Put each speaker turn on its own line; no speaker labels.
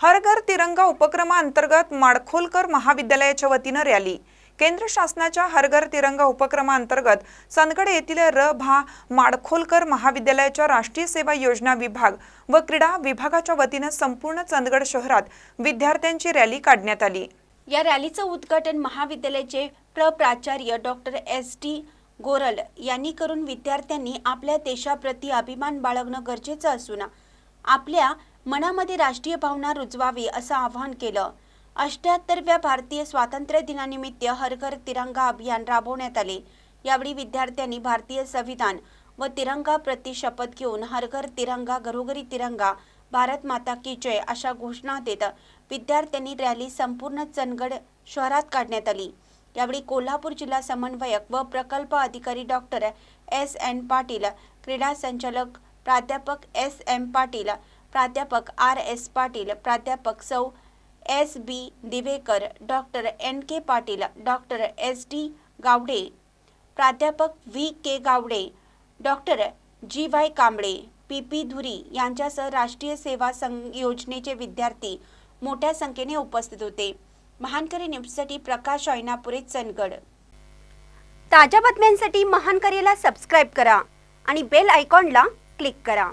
हर घर तिरंगा उपक्रमाअंतर्गत माडखोलकर महाविद्यालयाच्या वतीनं रॅली. केंद्र शासनाच्या हर घर तिरंगा उपक्रमाअंतर्गत चंदगड येथील र भा माडखोलकर महाविद्यालयाच्या राष्ट्रीय सेवा योजना विभाग व क्रीडा विभागाच्या वतीनं संपूर्ण चंदगड शहरात विद्यार्थ्यांची रॅली काढण्यात आली.
या रॅलीचं उद्घाटन महाविद्यालयाचे प्र प्राचार्य डॉक्टर एस. टी गोरल यांनी करून विद्यार्थ्यांनी आपल्या देशाप्रती अभिमान बाळगणं गरजेचं असून आपल्या मनामध्ये राष्ट्रीय भावना रुजवावी असं आवाहन केलं. अष्ट्याहत्तरव्या भारतीय स्वातंत्र्य दिनानिमित्त हर घर तिरंगा अभियान राबवण्यात आले. यावेळी विद्यार्थ्यांनी भारतीय संविधान व तिरंगा प्रति शपथ घेऊन हर घर तिरंगा घरोघरी तिरंगा भारत माता की जय अशा घोषणा देत विद्यार्थ्यांनी रॅली संपूर्ण चंदगड शहरात काढण्यात आली. यावेळी कोल्हापूर जिल्हा समन्वयक व प्रकल्प अधिकारी डॉक्टर एस एन पाटील क्रीडा संचालक प्राध्यापक एस एम पाटील प्राध्यापक आर एस पाटील प्राध्यापक सौ S B Divekar doctor N K Patil doctor S D Gawade प्राध्यापक V K Gawade doctor G Y Kamble P P Dhuri यांच्यासह राष्ट्रीय सेवा संघ योजनेचे विद्यार्थी मोठ्या संख्येने उपस्थित होते. महानकरी न्यूजसाठी प्रकाश ऐनापुरे चंदगड. ताज्या बातम्यांसाठी महानकरीला सबस्क्राईब करा आणि बेल आयकॉनला क्लिक करा.